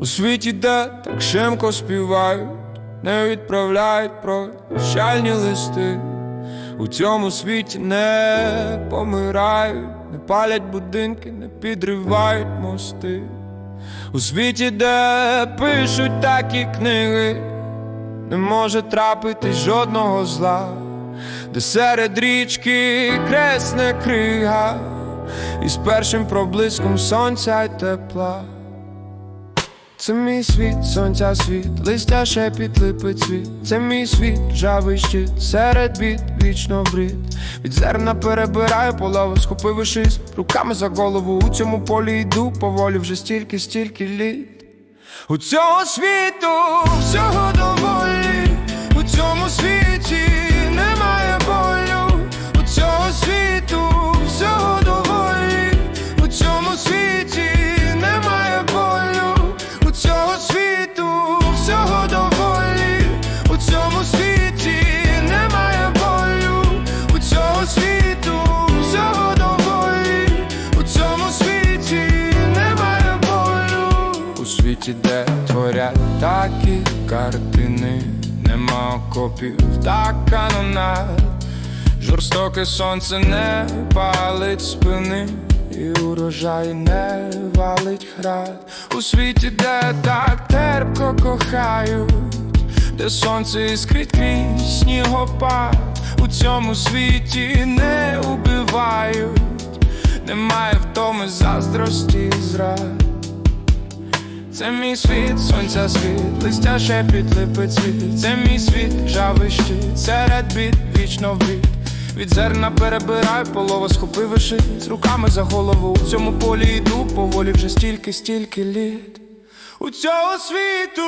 У світі, де так шимко співають, не відправляють прощальні листи. У цьому світі не помирають, не палять будинки, не підривають мости. У світі, де пишуть такі книги, не може трапити жодного зла, де серед річки кресне крига, і з першим проблиском сонця й тепла. Це мій світ, сонця світ, листя шепіт, липи цвіт Це мій світ, жавий щит, серед бід, вічно брід Від зерна перебираю полову, схопив Руками за голову, у цьому полі йду поволі вже стільки, стільки літ. У цього світу всього доволі, світі, де творять такі картини, нема окопів, та канонад Жорстоке сонце не палить спини, і урожай не валить град. У світі, де так терпко кохають, де сонце іскрить крізь снігопад, у цьому світі не убивають, немає втоми заздрості зрад. Це мій світ, сонця світ, листя шепіт, липи цвіт. Це мій світ, жавий щит, серед бід, вічно брід Від зерна перебирай, полова схопив і З руками за голову у цьому полі йду поволі вже стільки, стільки літ. У цього світу